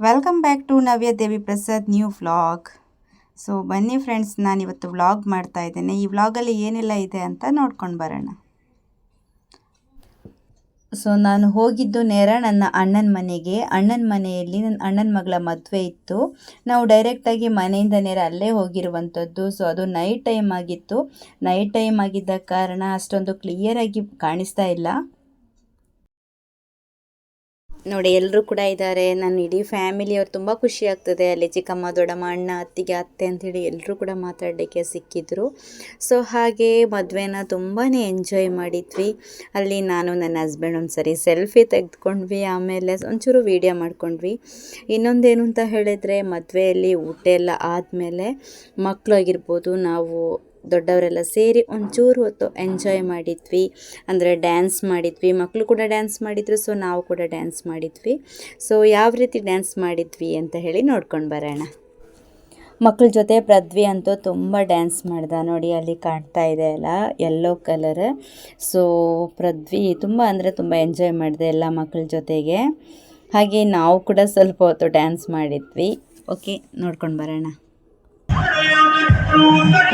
Welcome back to Navya Devi Prasad new vlog so ಬನ್ನಿ friends ನಾನಿವತ್ತು vlog ಮಾಡ್ತಾ ಇದ್ದೇನೆ. ಈ ವ್ಲಾಗಲ್ಲಿ ಏನೆಲ್ಲ ಇದೆ ಅಂತ ನೋಡ್ಕೊಂಡು ಬರೋಣ. ಸೊ ನಾನು ಹೋಗಿದ್ದು ನೇರ ನನ್ನ ಅಣ್ಣನ ಮನೆಗೆ. ಅಣ್ಣನ ಮನೆಯಲ್ಲಿ ನನ್ನ ಅಣ್ಣನ ಮಗಳ ಮದುವೆ ಇತ್ತು. ನಾವು ಡೈರೆಕ್ಟಾಗಿ ಮನೆಯಿಂದ ನೇರ ಅಲ್ಲೇ ಹೋಗಿರುವಂಥದ್ದು. ಸೊ ಅದು ನೈಟ್ ಟೈಮ್ ಆಗಿತ್ತು. ನೈಟ್ ಟೈಮ್ ಆಗಿದ್ದ ಕಾರಣ ಅಷ್ಟೊಂದು ಕ್ಲಿಯರಾಗಿ ಕಾಣಿಸ್ತಾ ಇಲ್ಲ. ನೋಡಿ ಎಲ್ಲರೂ ಕೂಡ ಇದ್ದಾರೆ. ನಾನು ಇಡೀ ಫ್ಯಾಮಿಲಿ ಅವ್ರು ತುಂಬ ಖುಷಿ ಆಗ್ತದೆ. ಅಲ್ಲಿ ಚಿಕ್ಕಮ್ಮ, ದೊಡ್ಡಮ್ಮ, ಅಣ್ಣ, ಅತ್ತಿಗೆ, ಅತ್ತೆ ಅಂತೇಳಿ ಎಲ್ಲರೂ ಕೂಡ ಮಾತಾಡಲಿಕ್ಕೆ ಸಿಕ್ಕಿದ್ರು. ಸೊ ಹಾಗೆ ಮದುವೆನ ತುಂಬಾ ಎಂಜಾಯ್ ಮಾಡಿದ್ವಿ. ಅಲ್ಲಿ ನಾನು, ನನ್ನ ಹಸ್ಬೆಂಡ್ ಒಂದು ಸರಿ ಸೆಲ್ಫಿ ತೆಗೆದುಕೊಂಡ್ವಿ. ಆಮೇಲೆ ಒಂಚೂರು ವೀಡಿಯೋ ಮಾಡ್ಕೊಂಡ್ವಿ. ಇನ್ನೊಂದೇನು ಅಂತ ಹೇಳಿದರೆ, ಮದುವೆಯಲ್ಲಿ ಊಟ ಎಲ್ಲ ಆದಮೇಲೆ ಮಕ್ಕಳಾಗಿರ್ಬೋದು ನಾವು ದೊಡ್ಡವರೆಲ್ಲ ಸೇರಿ ಒಂಚೂರು ಹೊತ್ತು ಎಂಜಾಯ್ ಮಾಡಿದ್ವಿ. ಅಂದರೆ ಡ್ಯಾನ್ಸ್ ಮಾಡಿದ್ವಿ. ಮಕ್ಕಳು ಕೂಡ ಡ್ಯಾನ್ಸ್ ಮಾಡಿದರು ಸೊ ನಾವು ಕೂಡ ಡ್ಯಾನ್ಸ್ ಮಾಡಿದ್ವಿ. ಸೊ ಯಾವ ರೀತಿ ಡ್ಯಾನ್ಸ್ ಮಾಡಿದ್ವಿ ಅಂತ ಹೇಳಿ ನೋಡ್ಕೊಂಡು ಬರೋಣ. ಮಕ್ಕಳ ಜೊತೆ ಪ್ರದ್ವಿ ಅಂತೂ ತುಂಬ ಡ್ಯಾನ್ಸ್ ಮಾಡ್ದ. ನೋಡಿ, ಅಲ್ಲಿ ಕಾಣ್ತಾ ಇದೆ ಅಲ್ಲ ಯೆಲ್ಲೋ ಕಲರ್ ಸೊ ಪೃಥ್ವಿ ತುಂಬ ಅಂದರೆ ತುಂಬ ಎಂಜಾಯ್ ಮಾಡಿದೆ ಎಲ್ಲ ಮಕ್ಕಳ ಜೊತೆಗೆ. ಹಾಗೆ ನಾವು ಕೂಡ ಸ್ವಲ್ಪ ಹೊತ್ತು ಡ್ಯಾನ್ಸ್ ಮಾಡಿದ್ವಿ. ಓಕೆ ನೋಡ್ಕೊಂಡು ಬರೋಣ. I'm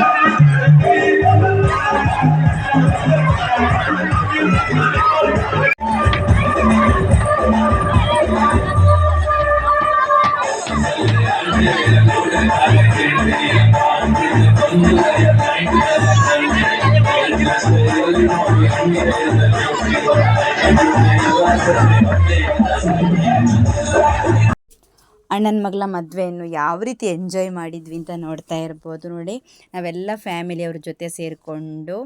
ಅಣ್ಣನ ಮಗಳ ಮದುವೆಯನ್ನು ಯಾವ ರೀತಿ ಎಂಜಾಯ್ ಮಾಡಿದ್ವಿ ಅಂತ ನೋಡ್ತಾ ಇರ್ಬೋದು ನೋಡಿ. ನಾವೆಲ್ಲ ಫ್ಯಾಮಿಲಿಯವ್ರ ಜೊತೆ ಸೇರಿಕೊಂಡು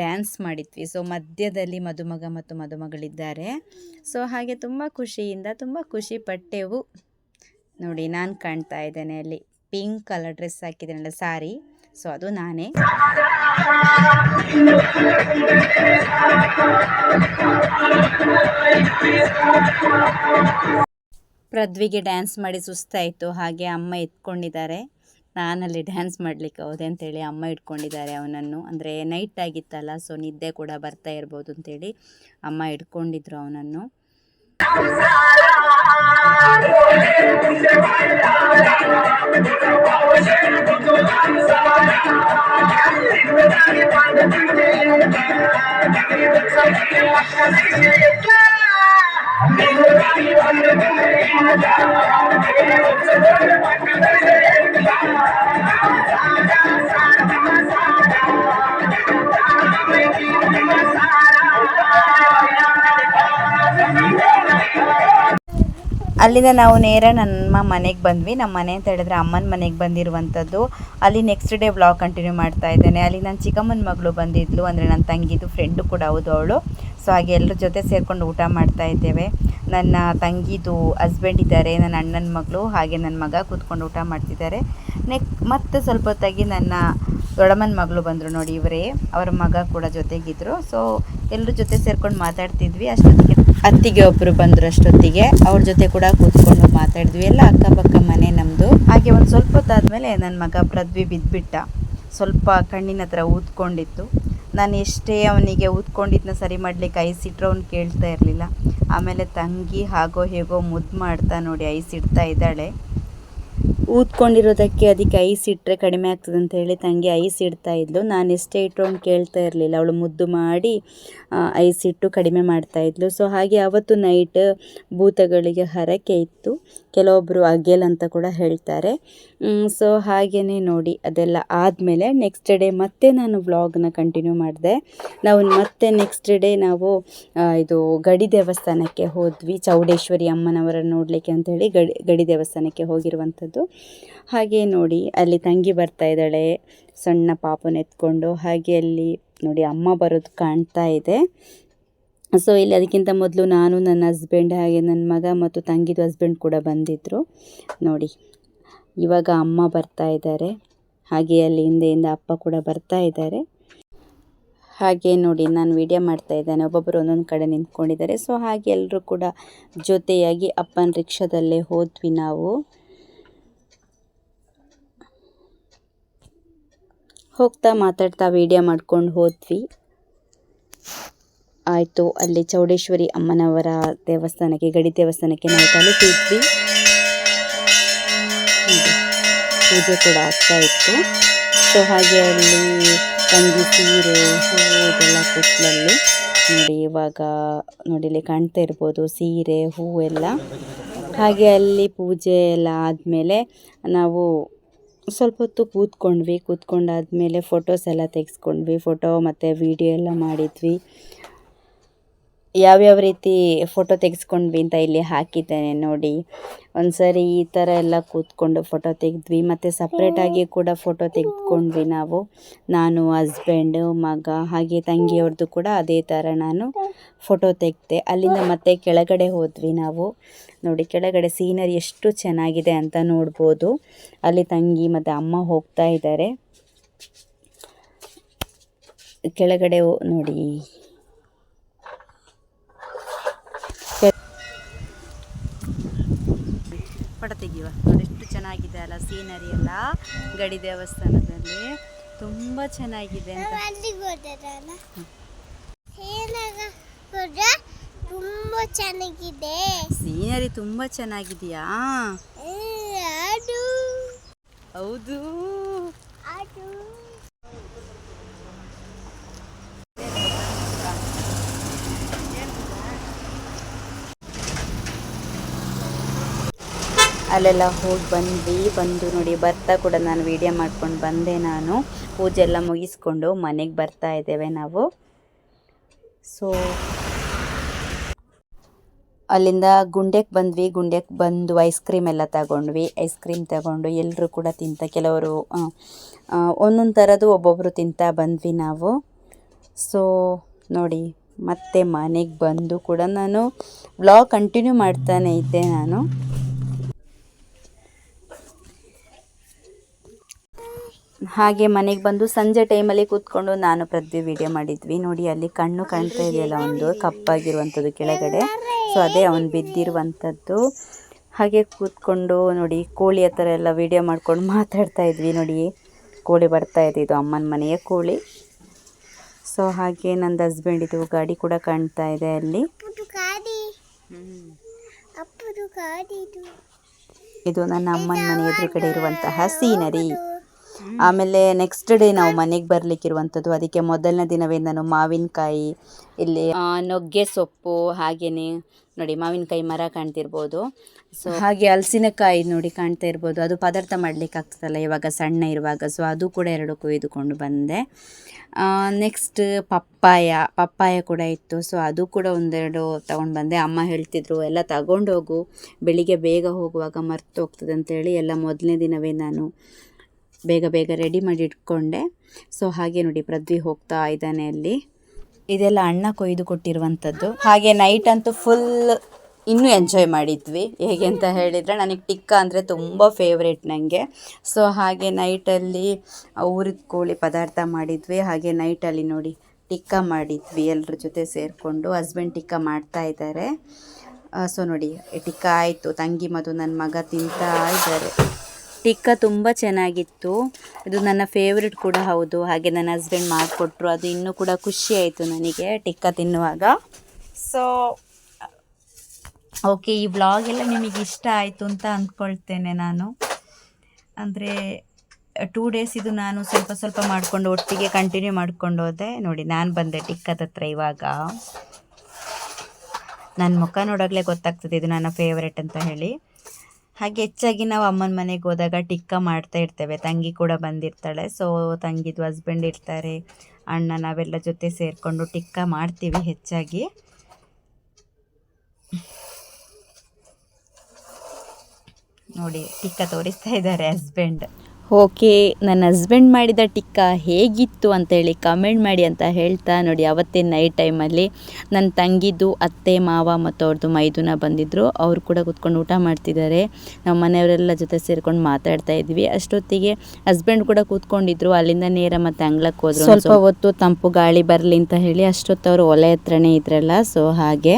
ಡ್ಯಾನ್ಸ್ ಮಾಡಿದ್ವಿ. ಸೊ ಮಧ್ಯದಲ್ಲಿ ಮದುಮಗ ಮತ್ತು ಮದುಮಗಳಿದ್ದಾರೆ. ಸೊ ಹಾಗೆ ತುಂಬ ಖುಷಿಯಿಂದ, ತುಂಬ ಖುಷಿ ಪಟ್ಟೆವು. ನೋಡಿ, ನಾನು ಕಾಣ್ತಾ ಇದ್ದೇನೆ ಅಲ್ಲಿ. ಪಿಂಕ್ ಕಲರ್ ಡ್ರೆಸ್ ಹಾಕಿದ್ದೇನಲ್ಲ ಸಾರಿ ಸೊ ಅದು ನಾನೇ. ಪೃಥ್ವಿಗೆ ಡ್ಯಾನ್ಸ್ ಮಾಡಿ ಸುಸ್ತಾಯಿತು. ಹಾಗೆ ಅಮ್ಮ ಎತ್ಕೊಂಡಿದ್ದಾರೆ. ನಾನಲ್ಲಿ ಡ್ಯಾನ್ಸ್ ಮಾಡಲಿಕ್ಕೆ ಹೋದೆ ಅಂತೇಳಿ ಅಮ್ಮ ಇಟ್ಕೊಂಡಿದ್ದಾರೆ ಅವನನ್ನು. ಅಂದರೆ ನೈಟ್ ಆಗಿತ್ತಲ್ಲ ಸೊ ನಿದ್ದೆ ಕೂಡ ಬರ್ತಾ ಇರ್ಬೋದು ಅಂತೇಳಿ ಅಮ್ಮ ಇಟ್ಕೊಂಡಿದ್ರು ಅವನನ್ನು. I'm ಅಲ್ಲಿಂದ ನಾವು ನೇರ ನಮ್ಮ ಮನೆಗೆ ಬಂದ್ವಿ. ನಮ್ಮ ಮನೆ ಅಂತ ಹೇಳಿದ್ರೆ ಅಮ್ಮನ ಮನೆಗೆ ಬಂದಿರುವಂಥದ್ದು. ಅಲ್ಲಿ ನೆಕ್ಸ್ಟ್ ಡೇ ಬ್ಲಾಗ್ ಕಂಟಿನ್ಯೂ ಮಾಡ್ತಾ ಇದ್ದೇನೆ. ಅಲ್ಲಿ ನನ್ನ ಚಿಕ್ಕಮ್ಮನ ಮಗಳು ಬಂದಿದ್ಲು. ಅಂದರೆ ನನ್ನ ತಂಗಿದು ಫ್ರೆಂಡು ಕೂಡ ಹೌದು ಅವಳು. ಸೊ ಹಾಗೆ ಎಲ್ಲರ ಜೊತೆ ಸೇರಿಕೊಂಡು ಊಟ ಮಾಡ್ತಾ ಇದ್ದೇವೆ. ನನ್ನ ತಂಗಿದು ಹಸ್ಬೆಂಡ್ ಇದ್ದಾರೆ, ನನ್ನ ಅಣ್ಣನ ಮಗಳು, ಹಾಗೆ ನನ್ನ ಮಗ ಕೂತ್ಕೊಂಡು ಊಟ ಮಾಡ್ತಿದ್ದಾರೆ. ನೆಕ್ ಮತ್ತೆ ಸ್ವಲ್ಪ ಹೊತ್ತಾಗಿ ನನ್ನ ದೊಡ್ಡಮ್ಮನ ಮಗಳು ಬಂದರು ನೋಡಿ ಇವರೇ. ಅವರ ಮಗ ಕೂಡ ಜೊತೆಗಿದ್ರು. ಸೊ ಎಲ್ಲರ ಜೊತೆ ಸೇರ್ಕೊಂಡು ಮಾತಾಡ್ತಿದ್ವಿ. ಅಷ್ಟೊತ್ತಿಗೆ ಅತ್ತಿಗೆ ಒಬ್ಬರು ಬಂದರು ಅಷ್ಟೊತ್ತಿಗೆ. ಅವ್ರ ಜೊತೆ ಕೂಡ ಕೂತ್ಕೊಂಡು ಮಾತಾಡಿದ್ವಿ. ಎಲ್ಲ ಅಕ್ಕಪಕ್ಕ ಮನೆ ನಮ್ಮದು ಹಾಗೆ ಒಂದು ಸ್ವಲ್ಪ ಹೊತ್ತಾದಮೇಲೆ ನನ್ನ ಮಗ ಪ್ರದ್ವಿ ಬಿದ್ದುಬಿಟ್ಟ ಸ್ವಲ್ಪ ಕಣ್ಣಿನ ಹತ್ರ ಊದ್ಕೊಂಡಿತ್ತು. ನಾನು ಎಷ್ಟೇ ಅವನಿಗೆ ಊದ್ಕೊಂಡಿದ್ದನ್ನ ಸರಿ ಮಾಡಲಿಕ್ಕೆ ಐಸ್ ಇಟ್ಟರೆ ಅವ್ನು ಕೇಳ್ತಾ ಇರಲಿಲ್ಲ. ಆಮೇಲೆ ತಂಗಿ ಹಾಗೋ ಹೇಗೋ ಮುದ್ದು ಮಾಡ್ತಾ ನೋಡಿ ಐಸಿಡ್ತಾ ಇದ್ದಾಳೆ. ಊದ್ಕೊಂಡಿರೋದಕ್ಕೆ ಅದಕ್ಕೆ ಐಸ್ ಇಟ್ಟರೆ ಕಡಿಮೆ ಆಗ್ತದೆ ಅಂತ ಹೇಳಿ ತಂಗಿ ಐಸ್ ಇಡ್ತಾ ಇದ್ಲು. ನಾನು ಎಷ್ಟೇ ಇಟ್ಟರು ಕೇಳ್ತಾ ಇರಲಿಲ್ಲ. ಅವಳು ಮುದ್ದು ಮಾಡಿ ಐಸ್ ಇಟ್ಟು ಕಡಿಮೆ ಮಾಡ್ತಾ ಇದ್ಲು. ಸೊ ಹಾಗೆ ಅವತ್ತು ನೈಟ್ ಭೂತಗಳಿಗೆ ಹರಕೆ ಇತ್ತು. ಕೆಲವೊಬ್ಬರು ಅಗೇಲ್ ಅಂತ ಕೂಡ ಹೇಳ್ತಾರೆ. ಸೊ ಹಾಗೆಯೇ ನೋಡಿ ಅದೆಲ್ಲ ಆದಮೇಲೆ ನೆಕ್ಸ್ಟ್ ಡೇ ಮತ್ತೆ ನಾನು ವ್ಲಾಗ್ನ ಕಂಟಿನ್ಯೂ ಮಾಡಿದೆ. ನಾವು ಮತ್ತೆ ನೆಕ್ಸ್ಟ್ ಡೇ ನಾವು ಇದು ಗಡಿ ದೇವಸ್ಥಾನಕ್ಕೆ ಹೋದ್ವಿ. ಚೌಡೇಶ್ವರಿ ಅಮ್ಮನವರನ್ನು ನೋಡಲಿಕ್ಕೆ ಅಂಥೇಳಿ ಗಡಿ ಗಡಿ ದೇವಸ್ಥಾನಕ್ಕೆ ಹೋಗಿರುವಂಥದ್ದು. ಹಾಗೆ ನೋಡಿ, ಅಲ್ಲಿ ತಂಗಿ ಬರ್ತಾ ಇದ್ದಾಳೆ. ಸಣ್ಣ ಪಾಪನ ಎತ್ಕೊಂಡು ಹಾಗೆ ಅಲ್ಲಿ ನೋಡಿ ಅಮ್ಮ ಬರೋದು ಕಾಣ್ತಾ ಇದೆ. ಸೊ ಇಲ್ಲಿ ಅದಕ್ಕಿಂತ ಮೊದಲು ನಾನು, ನನ್ನ ಹಸ್ಬೆಂಡ್ ಹಾಗೆ ನನ್ನ ಮಗ ಮತ್ತು ತಂಗಿದು ಹಸ್ಬೆಂಡ್ ಕೂಡ ಬಂದಿದ್ದರು ನೋಡಿ, ಇವಾಗ ಅಮ್ಮ ಬರ್ತಾ ಇದ್ದಾರೆ. ಹಾಗೆ ಅಲ್ಲಿ ಹಿಂದೆಯಿಂದ ಅಪ್ಪ ಕೂಡ ಬರ್ತಾ ಇದ್ದಾರೆ. ಹಾಗೆ ನೋಡಿ, ನಾನು ವಿಡಿಯೋ ಮಾಡ್ತಾ ಇದ್ದೇನೆ. ಒಬ್ಬೊಬ್ಬರು ಒಂದೊಂದು ಕಡೆ ನಿಂತ್ಕೊಂಡಿದ್ದಾರೆ. ಸೊ ಹಾಗೆ ಎಲ್ಲರೂ ಕೂಡ ಜೊತೆಯಾಗಿ ಅಪ್ಪನ ರಿಕ್ಷಾದಲ್ಲೇ ಹೋದ್ವಿ ನಾವು. ಹೋಗ್ತಾ ಮಾತಾಡ್ತಾ ವೀಡಿಯೋ ಮಾಡ್ಕೊಂಡು ಹೋದ್ವಿ. ಆಯಿತು, ಅಲ್ಲಿ ಚೌಡೇಶ್ವರಿ ಅಮ್ಮನವರ ದೇವಸ್ಥಾನಕ್ಕೆ, ಗಡಿ ದೇವಸ್ಥಾನಕ್ಕೆ ನಾವು ತಲುಪಿದ್ವಿ. ಪೂಜೆ ಕೂಡ ಆಗ್ತಾ ಇತ್ತು. ಸೊ ಹಾಗೆ ಅಲ್ಲಿ ತಂಗಿ ಸೀರೆ, ಹೂವು ಇದೆಲ್ಲ ಕೊಟ್ಲಲ್ಲಿ ನೋಡಿ, ಇವಾಗ ನೋಡಿ, ಇಲ್ಲಿ ಕಾಣ್ತಾ ಇರ್ಬೋದು, ಸೀರೆ, ಹೂವೆಲ್ಲ. ಹಾಗೆ ಅಲ್ಲಿ ಪೂಜೆ ಎಲ್ಲ ಆದಮೇಲೆ ನಾವು ಸ್ವಲ್ಪ ಹೊತ್ತು ಕೂತ್ಕೊಂಡ್ವಿ. ಕೂತ್ಕೊಂಡಾದ್ಮೇಲೆ ಫೋಟೋಸ್ ಎಲ್ಲ ತೆಗೆಸ್ಕೊಂಡ್ವಿ. ಫೋಟೋ ಮತ್ತು ವೀಡಿಯೋ ಎಲ್ಲ ಮಾಡಿದ್ವಿ. ಯಾವ್ಯಾವ ರೀತಿ ಫೋಟೋ ತೆಗೆಸ್ಕೊಂಡ್ವಿ ಅಂತ ಇಲ್ಲಿ ಹಾಕಿದ್ದೇನೆ ನೋಡಿ. ಒಂದ್ಸರಿ ಈ ಥರ ಎಲ್ಲ ಕೂತ್ಕೊಂಡು ಫೋಟೋ ತೆಗೆದ್ವಿ, ಮತ್ತು ಸಪ್ರೇಟಾಗಿ ಕೂಡ ಫೋಟೋ ತೆಗೆದುಕೊಂಡ್ವಿ ನಾವು. ನಾನು ಹಸ್ಬೆಂಡು ಮಗ, ಹಾಗೆ ತಂಗಿಯವ್ರದ್ದು ಕೂಡ ಅದೇ ಥರ ನಾನು ಫೋಟೋ ತೆಗೆದೆ. ಅಲ್ಲಿಂದ ಮತ್ತೆ ಕೆಳಗಡೆ ಹೋದ್ವಿ ನಾವು. ನೋಡಿ, ಕೆಳಗಡೆ ಸೀನರಿ ಎಷ್ಟು ಚೆನ್ನಾಗಿದೆ ಅಂತ ನೋಡ್ಬೋದು. ಅಲ್ಲಿ ತಂಗಿ ಮತ್ತು ಅಮ್ಮ ಹೋಗ್ತಾ ಇದ್ದಾರೆ. ಕೆಳಗಡೆ ನೋಡಿ ಪಟ ತೆಗಿಯುವ ನೋಡಿ ಎಷ್ಟು ಚೆನ್ನಾಗಿದೆ ಅಲ್ಲ ಸೀನರಿ ಎಲ್ಲ ಗಡಿ ದೇವಸ್ಥಾನದಲ್ಲಿ. ತುಂಬ ಚೆನ್ನಾಗಿದೆ ತುಂಬ ಚೆನ್ನಾಗಿದೆ. ಸೀನರಿ ತುಂಬ ಚೆನ್ನಾಗಿದೆಯಾ? ಹೌದು ಅದು. ಹೌದು ಅದು ಅಲ್ಲೆಲ್ಲ ಹೋಗಿ ಬಂದ್ವಿ. ಬಂದು ನೋಡಿ ಬರ್ತಾ ಕೂಡ ನಾನು ವಿಡಿಯೋ ಮಾಡ್ಕೊಂಡು ಬಂದೆ ನಾನು. ಪೂಜೆ ಎಲ್ಲ ಮುಗಿಸ್ಕೊಂಡು ಮನೆಗೆ ಬರ್ತಾ ಇದ್ದೇವೆ ನಾವು. ಸೊ ಅಲ್ಲಿಂದ ಗುಂಡೆಗೆ ಬಂದ್ವಿ. ಗುಂಡೆಗೆ ಬಂದು ಐಸ್ ಕ್ರೀಮ್ ಎಲ್ಲ ತಗೊಂಡ್ವಿ. ಐಸ್ ಕ್ರೀಮ್ ತಗೊಂಡು ಎಲ್ಲರೂ ಕೂಡ ತಿಂತ ಕೆಲವರು ಒಂದೊಂದು ಥರದ್ದು ಒಬ್ಬೊಬ್ಬರು ತಿಂತಾ ಬಂದ್ವಿ ನಾವು. ಸೊ ನೋಡಿ ಮತ್ತೆ ಮನೆಗೆ ಬಂದು ಕೂಡ ನಾನು ವ್ಲಾಗ್ ಕಂಟಿನ್ಯೂ ಮಾಡ್ತಾನೆ ಇದ್ದೆ ನಾನು. ಹಾಗೆ ಮನೆಗೆ ಬಂದು ಸಂಜೆ ಟೈಮಲ್ಲಿ ಕೂತ್ಕೊಂಡು ನಾನು ಪ್ರದ್ವಿ ವಿಡಿಯೋ ಮಾಡಿದ್ವಿ. ನೋಡಿ ಅಲ್ಲಿ ಕಣ್ಣು ಕಾಣ್ತಾ ಇದೆಯಲ್ಲ ಒಂದು ಕಪ್ಪಾಗಿರುವಂಥದ್ದು ಕೆಳಗಡೆ. ಸೊ ಅದೇ ಅವನು ಬಿದ್ದಿರುವಂಥದ್ದು. ಹಾಗೆ ಕೂತ್ಕೊಂಡು ನೋಡಿ ಕೋಳಿ ಹತ್ರ ಎಲ್ಲ ವಿಡಿಯೋ ಮಾಡ್ಕೊಂಡು ಮಾತಾಡ್ತಾ ಇದ್ವಿ. ನೋಡಿ ಕೋಳಿ ಬರ್ತಾ ಇದೆ. ಇದು ಅಮ್ಮನ ಮನೆಯ ಕೋಳಿ. ಸೊ ಹಾಗೆ ನಂದು ಹಸ್ಬೆಂಡಿದು ಗಾಡಿ ಕೂಡ ಕಾಣ್ತಾ ಇದೆ ಅಲ್ಲಿ. ಇದು. ಇದು ನನ್ನ ಅಮ್ಮನ ಮನೆ ಎದುರುಗಡೆ ಇರುವಂತಹ ಸೀನರಿ. ಆಮೇಲೆ ನೆಕ್ಸ್ಟ್ ಡೇ ನಾವು ಮನೆಗೆ ಬರ್ಲಿಕ್ಕಿರುವಂಥದ್ದು, ಅದಕ್ಕೆ ಮೊದಲನೇ ದಿನವೇ ನಾನು ಮಾವಿನಕಾಯಿ, ಇಲ್ಲಿ ನುಗ್ಗೆ ಸೊಪ್ಪು ಹಾಗೆಯೇ ನೋಡಿ ಮಾವಿನಕಾಯಿ ಮರ ಕಾಣ್ತಿರ್ಬೋದು. ಸೊ ಹಾಗೆ ಹಲಸಿನಕಾಯಿ ನೋಡಿ ಕಾಣ್ತಾ ಇರ್ಬೋದು ಅದು ಪದಾರ್ಥ ಮಾಡ್ಲಿಕ್ಕೆ ಆಗ್ತದಲ್ಲ ಇವಾಗ ಸಣ್ಣ ಇರುವಾಗ ಸೊ ಅದು ಕೂಡ ಎರಡು ಕೊಯ್ದುಕೊಂಡು ಬಂದೆ. ನೆಕ್ಸ್ಟ್ ಪಪ್ಪಾಯ ಪಪ್ಪಾಯ ಕೂಡ ಇತ್ತು ಸೊ ಅದು ಕೂಡ ಒಂದೆರಡು ತೊಗೊಂಡು ಬಂದೆ. ಅಮ್ಮ ಹೇಳ್ತಿದ್ರು, ಎಲ್ಲ ತಗೊಂಡೋಗು, ಬೆಳಿಗ್ಗೆ ಬೇಗ ಹೋಗುವಾಗ ಮರ್ತು ಹೋಗ್ತದೆ ಅಂತೇಳಿ ಎಲ್ಲ ಮೊದಲನೇ ದಿನವೇ ನಾನು ಬೇಗ ಬೇಗ ರೆಡಿ ಮಾಡಿ ಇಟ್ಕೊಂಡೆ. ಸೊ ಹಾಗೆ ನೋಡಿ ಪೃಥ್ವಿ ಹೋಗ್ತಾ ಇದ್ದಾನೆ ಅಲ್ಲಿ. ಇದೆಲ್ಲ ಅಣ್ಣ ಕೊಯ್ದು ಕೊಟ್ಟಿರುವಂಥದ್ದು ಹಾಗೆ ನೈಟ್ ಅಂತೂ ಫುಲ್ ಇನ್ನೂ ಎಂಜಾಯ್ ಮಾಡಿದ್ವಿ. ಹೇಗೆ ಅಂತ ಹೇಳಿದರೆ ನನಗೆ ಟಿಕ್ಕ ಅಂದರೆ ತುಂಬ ಫೇವ್ರೇಟ್ ನನಗೆ ಸೊ ಹಾಗೆ ನೈಟಲ್ಲಿ ಊರಿದ ಕೋಳಿ ಪದಾರ್ಥ ಮಾಡಿದ್ವಿ. ಹಾಗೆ ನೈಟಲ್ಲಿ ನೋಡಿ ಟಿಕ್ಕ ಮಾಡಿದ್ವಿ ಎಲ್ಲರ ಜೊತೆ ಸೇರಿಕೊಂಡು. ಹಸ್ಬೆಂಡ್ ಟಿಕ್ಕ ಮಾಡ್ತಾ ಇದ್ದಾರೆ. ಸೊ ನೋಡಿ, ಟಿಕ್ಕ ಆಯಿತು. ತಂಗಿ ಮತ್ತು ನನ್ನ ಮಗ ತಿಂತಾ ಇದ್ದಾರೆ. ಟಿಕ್ಕ ತುಂಬ ಚೆನ್ನಾಗಿತ್ತು. ಇದು ನನ್ನ ಫೇವ್ರೆಟ್ ಕೂಡ ಹೌದು. ಹಾಗೆ ನನ್ನ ಹಸ್ಬೆಂಡ್ ಮಾಡಿಕೊಟ್ರು. ಅದು ಇನ್ನೂ ಕೂಡ ಖುಷಿ ಆಯಿತು ನನಗೆ ಟಿಕ್ಕ ತಿನ್ನುವಾಗ. ಸೊ ಓಕೆ ಈ ವ್ಲಾಗ್ ಎಲ್ಲ ನಿಮಗೆ ಇಷ್ಟ ಆಯಿತು ಅಂತ ಅಂದ್ಕೊಳ್ತೇನೆ ನಾನು. ಅಂದರೆ ಟೂ ಡೇಸ್ ಇದು ನಾನು ಸ್ವಲ್ಪ ಸ್ವಲ್ಪ ಮಾಡಿಕೊಂಡು, ಒಟ್ಟಿಗೆ ಕಂಟಿನ್ಯೂ ಮಾಡ್ಕೊಂಡು ಹೋದೆ. ನೋಡಿ, ನಾನು ಬಂದೆ ಟಿಕ್ಕದ ಹತ್ರ ಇವಾಗ. ನನ್ನ ಮುಖ ನೋಡೋಗ್ಲೇ ಗೊತ್ತಾಗ್ತದೆ ಇದು ನನ್ನ ಫೇವ್ರೆಟ್ ಅಂತ ಹೇಳಿ. ಹಾಗೆ ಹೆಚ್ಚಾಗಿ ನಾವು ಅಮ್ಮನ ಮನೆಗೆ ಹೋದಾಗ ಟಿಕ್ಕ ಮಾಡ್ತಾ ಇರ್ತೇವೆ. ತಂಗಿ ಕೂಡ ಬಂದಿರ್ತಾಳೆ. ಸೊ ತಂಗಿದು ಹಸ್ಬೆಂಡ್ ಇರ್ತಾರೆ. ಅಣ್ಣ ನಾವೆಲ್ಲ ಜೊತೆ ಸೇರಿಕೊಂಡು ಟಿಕ್ಕ ಮಾಡ್ತೀವಿ ಹೆಚ್ಚಾಗಿ. ನೋಡಿ, ಟಿಕ್ಕ ತೋರಿಸ್ತಾ ಇದ್ದಾರೆ ಹಸ್ಬೆಂಡ್ ಓಕೆ ನನ್ನ ಹಸ್ಬೆಂಡ್ ಮಾಡಿದ ಟಿಕ್ಕ ಹೇಗಿತ್ತು ಅಂತೇಳಿ ಕಮೆಂಟ್ ಮಾಡಿ ಅಂತ ಹೇಳ್ತಾ ನೋಡಿ. ಅವತ್ತೇ ನೈಟ್ ಟೈಮಲ್ಲಿ ನನ್ನ ತಂಗಿದ್ದು ಅತ್ತೆ ಮಾವ ಮತ್ತು ಅವ್ರದ್ದು ಮೈದುನ ಬಂದಿದ್ದರು ಅವರು ಕೂಡ ಕೂತ್ಕೊಂಡು ಊಟ ಮಾಡ್ತಿದ್ದಾರೆ. ನಮ್ಮ ಮನೆಯವರೆಲ್ಲ ಜೊತೆ ಸೇರ್ಕೊಂಡು ಮಾತಾಡ್ತಾ ಇದ್ವಿ. ಅಷ್ಟೊತ್ತಿಗೆ ಹಸ್ಬೆಂಡ್ ಕೂಡ ಕೂತ್ಕೊಂಡಿದ್ರು. ಅಲ್ಲಿಂದ ನೇರ ಮತ್ತೆ ಅಂಗ್ಳಕ್ಕೆ ಹೋದ್ರು. ಸ್ವಲ್ಪ ಹೊತ್ತು ತಂಪು ಗಾಳಿ ಬರಲಿ ಅಂತ ಹೇಳಿ ಅಷ್ಟೊತ್ತು ಅವರು ಒಲೆ ಹತ್ರನೇ ಇದ್ರಲ್ಲ. ಸೊ ಹಾಗೆ.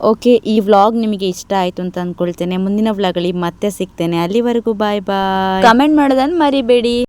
ಓಕೆ, ಈ ವ್ಲಾಗ್ ನಿಮಗೆ ಇಷ್ಟ ಆಯಿತು ಅಂತ ಅಂದ್ಕೊಳ್ತೇನೆ ಮುಂದಿನ ವ್ಲಾಗಲ್ಲಿ ಮತ್ತೆ ಸಿಗ್ತೇನೆ. ಅಲ್ಲಿವರೆಗೂ ಬಾಯ್ ಬಾಯ್ ಕಮೆಂಟ್ ಮಾಡೋದನ್ನು ಮರಿಬೇಡಿ.